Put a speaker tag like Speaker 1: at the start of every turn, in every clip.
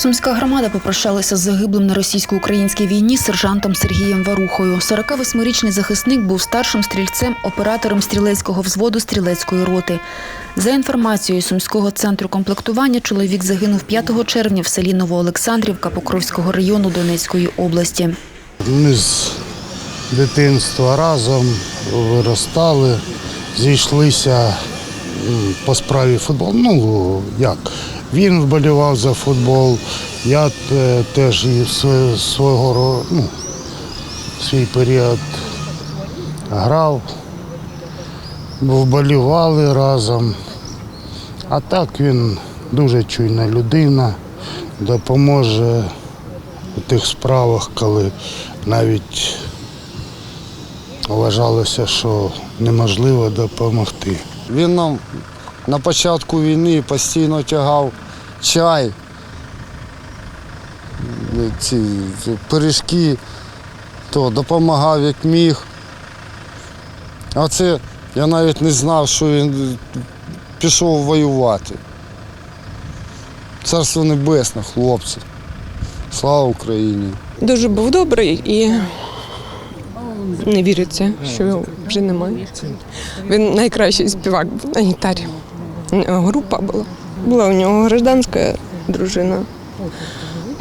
Speaker 1: Сумська громада попрощалася з загиблим на російсько-українській війні сержантом Сергієм Варухою. 48-річний захисник був старшим стрільцем, оператором стрілецького взводу стрілецької роти. За інформацією Сумського центру комплектування, чоловік загинув 5 червня в селі Новоолександрівка Покровського району Донецької області.
Speaker 2: Ми з дитинства разом виростали, зійшлися по справі футболу. Ну, як, він вболівав за футбол, я е, теж свого ну, свій період грав, вболівали разом. А так він дуже чуйна людина, допоможе у тих справах, коли навіть вважалося, що неможливо допомогти.
Speaker 3: Він нам на початку війни постійно тягав чай, ці, пиріжки, то допомагав як міг. А це я навіть не знав, що він пішов воювати. Царство небесне, хлопці. Слава Україні!
Speaker 4: Дуже був добрий і не віриться, що вже немає. Він найкращий співак був на гітарі. Група була. Була у нього гражданська дружина,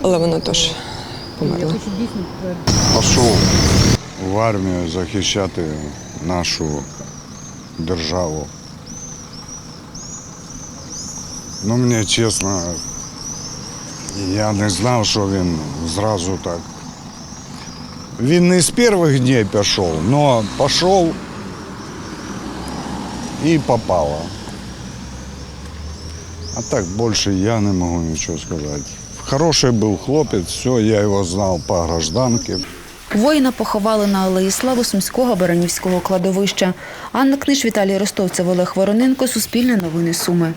Speaker 4: але вона теж померла.
Speaker 5: пішов в армію захищати нашу державу. Ну, мені чесно, я не знав, що він зразу так. Він не з перших днів пішов, але пішов і попало. А так більше я не можу нічого сказати. Хороший був хлопець, все, я його знав по гражданці.
Speaker 1: Воїна поховали на Алеї Слави Сумського Баранівського кладовища. Анна Книж, Віталій Ростовцев, Олег Вороненко, Суспільне новини Суми.